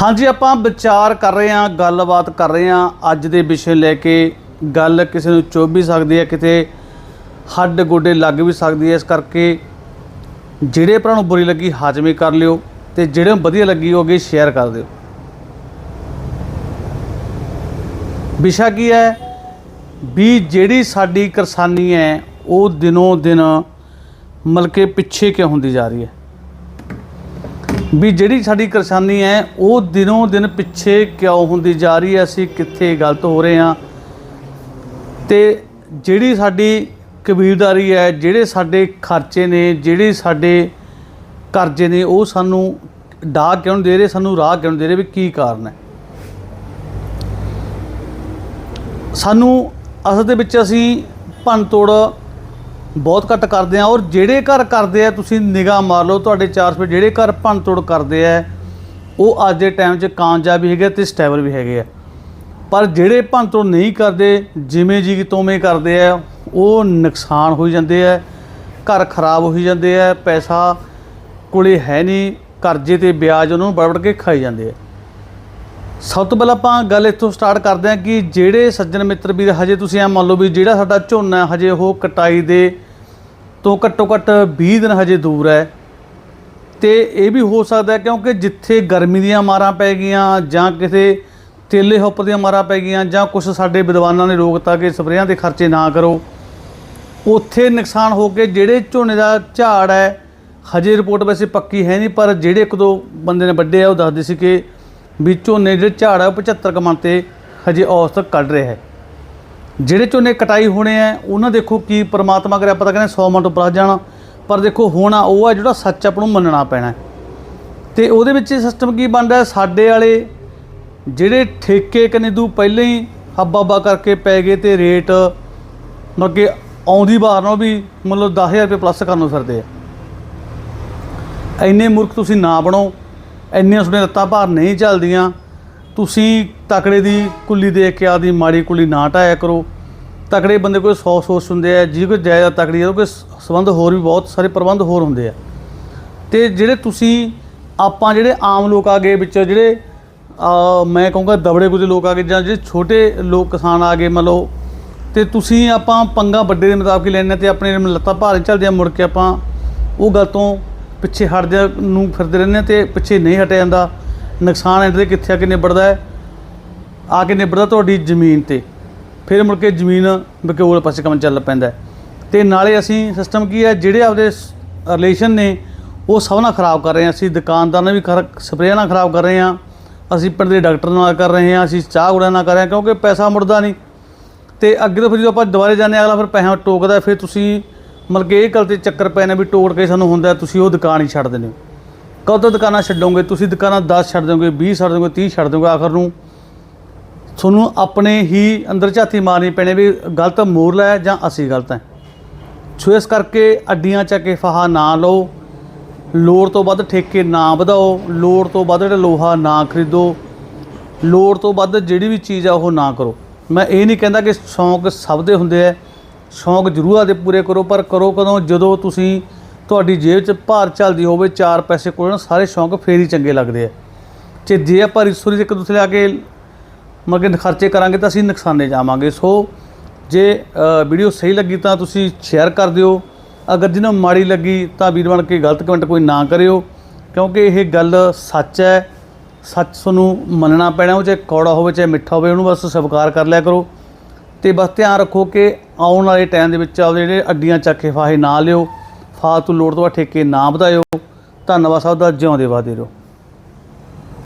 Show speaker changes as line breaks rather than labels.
ਹਾਂਜੀ, ਆਪਾਂ ਵਿਚਾਰ ਕਰ ਰਹੇ ਹਾਂ, ਗੱਲਬਾਤ ਕਰ ਰਹੇ ਹਾਂ। ਅੱਜ ਦੇ ਵਿਸ਼ੇ ਲੈ ਕੇ ਗੱਲ ਕਿਸੇ ਨੂੰ ਚੁੱਭ ਵੀ ਸਕਦੀ ਹੈ, ਕਿਤੇ ਹੱਡ ਗੋਡੇ ਲੱਗ ਵੀ ਸਕਦੀ ਹੈ। ਇਸ ਕਰਕੇ ਜਿਹੜੇ ਭਰਾ ਨੂੰ ਬੁਰੀ ਲੱਗੀ, ਹਾਜ਼ਮੇ ਕਰ ਲਿਓ ਤੇ ਜਿਹੜੇ ਨੂੰ ਵਧੀਆ ਲੱਗੀ, ਉਹ ਅੱਗੇ ਸ਼ੇਅਰ ਕਰ ਦਿਓ। ਵਿਸ਼ਾ ਕੀ ਹੈ? ਵੀ ਜਿਹੜੀ ਸਾਡੀ ਕਿਰਸਾਨੀ ਹੈ, ਉਹ ਦਿਨੋਂ ਦਿਨ ਮਲਕੇ ਪਿੱਛੇ ਕਿਉਂ ਹੁੰਦੀ ਜਾ ਰਹੀ ਹੈ? ਵੀ ਜਿਹੜੀ ਸਾਡੀ ਕਿਰਸਾਨੀ ਹੈ, ਉਹ ਦਿਨੋਂ ਦਿਨ ਪਿੱਛੇ ਕਿਉਂ ਹੁੰਦੀ ਜਾ ਰਹੀ ਹੈ, ਅਸੀਂ ਕਿੱਥੇ ਗਲਤ ਹੋ ਰਹੇ ਹਾਂ। ਤੇ ਜਿਹੜੀ ਸਾਡੀ ਕਬੀਲਦਾਰੀ ਹੈ, ਜਿਹੜੇ ਸਾਡੇ ਖਰਚੇ ਨੇ, ਜਿਹੜੇ ਸਾਡੇ ਕਰਜ਼ੇ ਨੇ, ਉਹ ਸਾਨੂੰ ਡਾਹ ਕਿਉਂ ਦੇ ਰਹੇ, ਸਾਨੂੰ ਰਾਹ ਕਿਉਂ ਦੇ ਰਹੇ, ਵੀ ਕੀ ਕਾਰਨ ਹੈ। ਸਾਨੂੰ ਅਸਲ ਦੇ ਵਿੱਚ ਅਸੀਂ ਭੰਨ ਤੋੜ ਬਹੁਤ ਘੱਟ ਕਰਦੇ ਆ ਔਰ ਜਿਹੜੇ ਘਰ ਕਰਦੇ ਆ, ਤੁਸੀਂ ਨਿਗਾਹ ਮਾਰ ਲਓ, ਤੁਹਾਡੇ 400 ਜਿਹੜੇ ਘਰ ਭੰਨ ਤੋੜ ਕਰਦੇ ਆ, ਉਹ ਅੱਜ ਦੇ ਟਾਈਮ 'ਚ ਕਾਮਯਾਬ ਵੀ ਹੈਗੇ ਤੇ ਸਟੇਬਲ ਵੀ ਹੈਗੇ ਆ। ਪਰ ਜਿਹੜੇ ਭੰਨ ਤੋੜ ਨਹੀਂ ਕਰਦੇ, ਜਿਵੇਂ ਜੀ ਤੋਵੇਂ ਕਰਦੇ ਆ, ਉਹ ਨੁਕਸਾਨ ਹੋਈ ਜਾਂਦੇ ਆ, ਘਰ ਖਰਾਬ ਹੋਈ ਜਾਂਦੇ ਆ, ਪੈਸਾ ਕੋਲੇ ਹੈ ਨਹੀਂ, ਕਰਜ਼ੇ ਤੇ ਵਿਆਜ ਉਹਨੂੰ ਬੜਬੜ ਕੇ ਖਾਈ ਜਾਂਦੇ ਆ। ਸਭ ਤੋਂ ਪਹਿਲਾਂ ਆਪਾਂ ਗੱਲ ਇੱਥੋਂ ਸਟਾਰਟ ਕਰਦੇ ਹਾਂ ਕਿ ਜਿਹੜੇ ਸੱਜਣ ਮਿੱਤਰ ਵੀ ਹਜੇ ਤੁਸੀਂ ਐ ਮੰਨ ਲਓ ਵੀ ਜਿਹੜਾ ਸਾਡਾ ਝੋਨਾ ਹਜੇ ਉਹ ਕਟਾਈ ਦੇ ਤੋਂ ਘੱਟੋ ਘੱਟ 20 ਦਿਨ ਹਜੇ ਦੂਰ ਹੈ। ਤੇ ਇਹ ਵੀ ਹੋ ਸਕਦਾ ਕਿਉਂਕਿ ਜਿੱਥੇ ਗਰਮੀ ਦੀਆਂ ਮਾਰਾਂ ਪੈ ਗਈਆਂ ਜਾਂ ਕਿਸੇ ਤੇਲੇ ਹੁੱਪ ਦੀਆਂ ਮਾਰਾਂ ਪੈ ਗਈਆਂ ਜਾਂ ਕੁਝ ਸਾਡੇ ਵਿਦਵਾਨਾਂ ਨੇ ਰੋਕਤਾ ਕਿ ਸਪਰੇਆਂ ਦੇ ਖਰਚੇ ਨਾ ਕਰੋ, ਉੱਥੇ ਨੁਕਸਾਨ ਹੋ ਕੇ ਜਿਹੜੇ ਝੋਨੇ ਦਾ ਝਾੜ ਹੈ, ਹਜੇ ਰਿਪੋਰਟ ਵੈਸੇ ਪੱਕੀ ਹੈ ਨਹੀਂ, ਪਰ ਜਿਹੜੇ ਇੱਕ ਦੋ ਬੰਦੇ ਨੇ ਵੱਡੇ ਆ, ਉਹ ਦੱਸਦੇ ਸੀ ਕਿ ਵੀ ਝੋਨੇ ਜਿਹੜੇ ਝਾੜ ਹੈ ਉਹ 75 ਕਮਨ ਤੇ ਹਜੇ ਔਸਤ ਕੱਢ ਰਿਹਾ ਹੈ। ਜਿਹੜੇ ਝੋਨੇ ਕਟਾਈ ਹੋਣੇ ਆ, ਉਹਨਾਂ ਦੇਖੋ ਕੀ ਪ੍ਰਮਾਤਮਾ ਕਰੇ ਆਪਾਂ ਤਾਂ ਕਹਿੰਦੇ 100 ਮਣ ਤੋਂ ਪਲੱਸ ਜਾਣਾ। ਪਰ ਦੇਖੋ ਹੋਣਾ ਉਹ ਹੈ ਜਿਹੜਾ ਸੱਚ ਆਪ ਨੂੰ ਮੰਨਣਾ ਪੈਣਾ। ਹੈ। ਤੇ ਉਹਦੇ ਵਿੱਚ ਸਿਸਟਮ ਕੀ ਬਣਦਾ ਸਾਡੇ ਵਾਲੇ ਜਿਹੜੇ ਠੇਕੇ ਕਨੇਦੂ ਪਹਿਲਾਂ ਹੀ ਹੱਬਾ ਹੱਬਾ ਕਰਕੇ ਪੈ ਗਏ ਤੇ ਰੇਟ ਮਤਲਬ ਆਉਂਦੀ ਵਾਰ ਨਾਲੋਂ ਵੀ ਮਤਲਬ 10000 ਰੁਪਏ ਪਲੱਸ ਕਰਨ ਨੂੰ ਫਿਰਦੇ ਆ। ਇੰਨੇ ਮੁਰਖ ਤੁਸੀਂ ਨਾ ਬਣੋ। ਇੰਨੀਆਂ ਤੁਹਾਡੀਆਂ ਲੱਤਾਂ ਭਾਰ ਨਹੀਂ ਚੱਲਦੀਆਂ। ਤੁਸੀਂ ਤਕੜੇ ਦੀ ਕੁੱਲੀ ਦੇਖ ਕੇ ਆਦੀ ਮਾੜੀ ਕੁੱਲੀ ਨਾ ਢਾਇਆ ਕਰੋ। ਤਕੜੇ ਬੰਦੇ ਕੋਈ 100 ਸੋਚ ਹੁੰਦੇ ਆ, ਜਿਹਦੀ ਕੋਈ ਜਾਇਦਾਦ ਤਕੜੀ ਹੈ ਕੋਈ ਸੰਬੰਧ ਹੋਰ ਵੀ ਬਹੁਤ ਸਾਰੇ ਪ੍ਰਬੰਧ ਹੋਰ ਹੁੰਦੇ ਆ। ਤੇ ਜਿਹੜੇ ਤੁਸੀਂ, ਆਪਾਂ ਜਿਹੜੇ ਆਮ ਲੋਕ ਆ ਗਏ ਵਿੱਚ, ਜਿਹੜੇ ਮੈਂ ਕਹੂੰਗਾ ਦਬੜੇ ਕੁਝ ਲੋਕ ਆ ਗਏ ਜਾਂ ਜਿਹੜੇ ਛੋਟੇ ਲੋਕ ਕਿਸਾਨ ਆ ਗਏ ਮੰਨ ਲਓ, ਤੇ ਤੁਸੀਂ ਆਪਾਂ ਪੰਗਾ ਵੱਡੇ ਦੇ ਮੁਤਾਬਕ ਹੀ ਲੈਣੇ ਤੇ ਆਪਣੇ ਲੱਤਾਂ ਭਾਰੇ ਚੱਲਦੀਆਂ ਮੁੜ ਕੇ ਆਪਾਂ, ਉਹ ਗੱਲ ਤੋਂ ਪਿੱਛੇ ਹਟਦੇ ਨੂੰ ਫਿਰਦੇ ਰਹਿੰਦੇ ਹਾਂ ਤੇ ਪਿੱਛੇ ਨਹੀਂ ਹਟਿਆ ਜਾਂਦਾ। ਨੁਕਸਾਨ ਇਹਦੇ ਕਿੱਥੇ ਆ ਕੇ ਨਿਬੜਦਾ ਹੈ? ਆ ਕੇ ਨਿਬੜਦਾ ਤੁਹਾਡੀ ਜ਼ਮੀਨ ਤੇ। ਫਿਰ ਮੁੜ ਕੇ ਜ਼ਮੀਨ ਬਕੋਲ ਪਾਸੇ ਕੰਮ ਚੱਲ ਪੈਂਦਾ ਹੈ। ਤੇ ਨਾਲੇ ਅਸੀਂ ਸਿਸਟਮ ਕੀ ਹੈ ਜਿਹੜੇ ਆਪਦੇ ਰਿਲੇਸ਼ਨ ਨੇ ਉਹ ਸਭ ਨਾਲ ਖਰਾਬ ਕਰ ਰਹੇ ਹਾਂ। ਅਸੀਂ ਦੁਕਾਨਦਾਰ ਨਾਲ ਵੀ ਸਪਰੇਅ ਨਾਲ ਖਰਾਬ ਕਰ ਰਹੇ ਹਾਂ। ਅਸੀਂ ਪਿੰਡ ਦੇ ਡਾਕਟਰ ਨਾਲ ਕਰ ਰਹੇ ਹਾਂ। ਅਸੀਂ ਚਾਹ ਗੁੜਾ ਨਾਲ ਕਰ ਰਹੇ ਹਾਂ ਕਿਉਂਕਿ ਪੈਸਾ ਮੁੜਦਾ ਨਹੀਂ। ਤੇ ਅੱਗੇ ਤੋਂ ਫਿਰ ਜਦੋਂ ਆਪਾਂ ਦੁਬਾਰੇ ਜਾਂਦੇ ਹਾਂ, ਅਗਲਾ ਫਿਰ ਪੈਸਾ ਟੋਕਦਾ ਫਿਰ ਤੁਸੀਂ ਮਤਲਬ ਕਿ ਇਹ ਗੱਲ ਤੇ ਚੱਕਰ ਪੈਣਾ ਵੀ ਟੋੜ ਕੇ ਸਾਨੂੰ ਹੁੰਦਾ ਤੁਸੀਂ ਉਹ ਦੁਕਾਨ ਹੀ ਛੱਡ ਦਿੰਦੇ ਹੋ। ਕਦੋਂ ਦੁਕਾਨਾਂ ਛੱਡੋਗੇ? ਤੁਸੀਂ ਦੁਕਾਨਾਂ 10 ਛੱਡ ਦੋਗੇ 20 ਛੱਡ ਦੋਗੇ 30 ਛੱਡ ਦੋਗੇ ਆਖਰ ਨੂੰ। ਤੁਹਾਨੂੰ ਆਪਣੇ ਹੀ ਅੰਦਰ ਝਾਤੀ ਮਾਰਨੀ ਪੈਣੀ ਵੀ ਗਲਤ ਮੋਰਲਾ ਹੈ ਜਾਂ ਅਸੀਂ ਗਲਤ ਹੈ ਸੋ ਇਸ ਕਰਕੇ ਅੱਡੀਆਂ ਚੱਕ ਕੇ ਫਾਹਾ ਨਾ ਲਓ। ਲੋੜ ਤੋਂ ਵੱਧ ਠੇਕੇ ਨਾ ਵਧਾਓ। ਲੋੜ ਤੋਂ ਵੱਧ ਜਿਹੜਾ ਲੋਹਾ ਨਾ ਖਰੀਦੋ। ਲੋੜ ਤੋਂ ਵੱਧ ਜਿਹੜੀ ਵੀ ਚੀਜ਼ ਆ ਉਹ ਨਾ ਕਰੋ। ਮੈਂ ਇਹ ਨਹੀਂ ਕਹਿੰਦਾ ਕਿ ਸ਼ੌਂਕ ਸਭ ਦੇ ਹੁੰਦੇ ਆ ਸ਼ੌਂਕ ਜ਼ਰੂਰ ਆਦੇ ਪੂਰੇ ਕਰੋ, ਪਰ ਕਰੋ ਕਦੋਂ? ਜਦੋਂ ਤੁਸੀਂ ਤੁਹਾਡੀ ਜੇਬ 'ਚ ਭਾਰ ਚੱਲਦੀ ਹੋਵੇ, ਚਾਰ ਪੈਸੇ ਕੋਲ ਸਾਰੇ ਸ਼ੌਂਕ ਫੇਰ ਹੀ ਚੰਗੇ ਲੱਗਦੇ ਆ। ਤੇ ਜੇ ਆਪਾਂ ਰਿਸੋਰੀ ਇੱਕ ਦੂਸਰੇ ਆ ਕੇ ਮਗਰ ਖਰਚੇ ਕਰਾਂਗੇ ਤਾਂ ਅਸੀਂ ਨੁਕਸਾਨੇ ਜਾਵਾਂਗੇ। ਸੋ ਜੇ ਵੀਡੀਓ ਸਹੀ ਲੱਗੀ ਤਾਂ ਤੁਸੀਂ ਸ਼ੇਅਰ ਕਰ ਦਿਓ। ਅਗਰ ਜਿਹਨੂੰ ਮਾੜੀ ਲੱਗੀ ਤਾਂ ਵੀਰ ਬਣ ਕੇ ਗਲਤ ਕਮੈਂਟ ਕੋਈ ਨਾ ਕਰਿਓ, ਕਿਉਂਕਿ ਇਹ ਗੱਲ ਸੱਚ ਹੈ। ਸੱਚ ਤੁਹਾਨੂੰ ਮੰਨਣਾ ਪੈਣਾ, ਉਹ ਚਾਹੇ ਕੌੜਾ ਹੋਵੇ, ਚਾਹੇ ਮਿੱਠਾ ਹੋਵੇ, ਉਹਨੂੰ ਬਸ ਸਵੀਕਾਰ ਕਰ ਲਿਆ ਕਰੋ। ਤੇ ਬਸ ਧਿਆਨ ਰੱਖੋ ਕਿ ਆਉਣ ਵਾਲੇ ਟਾਈਮ ਦੇ ਵਿੱਚ ਆਪਦੇ ਜਿਹੜੇ ਅੱਡੀਆਂ ਚੱਕੇ ਫਾਹੇ ਨਾ ਲਿਓ। ਫਾਲਤੂ ਲੋੜ ਤੋਂ ਬਾਅਦ ਠੇਕੇ ਨਾ ਵਧਾਇਓ। ਧੰਨਵਾਦ ਸਾਹਿਬ ਦਾ ਜਿਉਂਦੇ ਵਾਦੇ ਰਹੋ।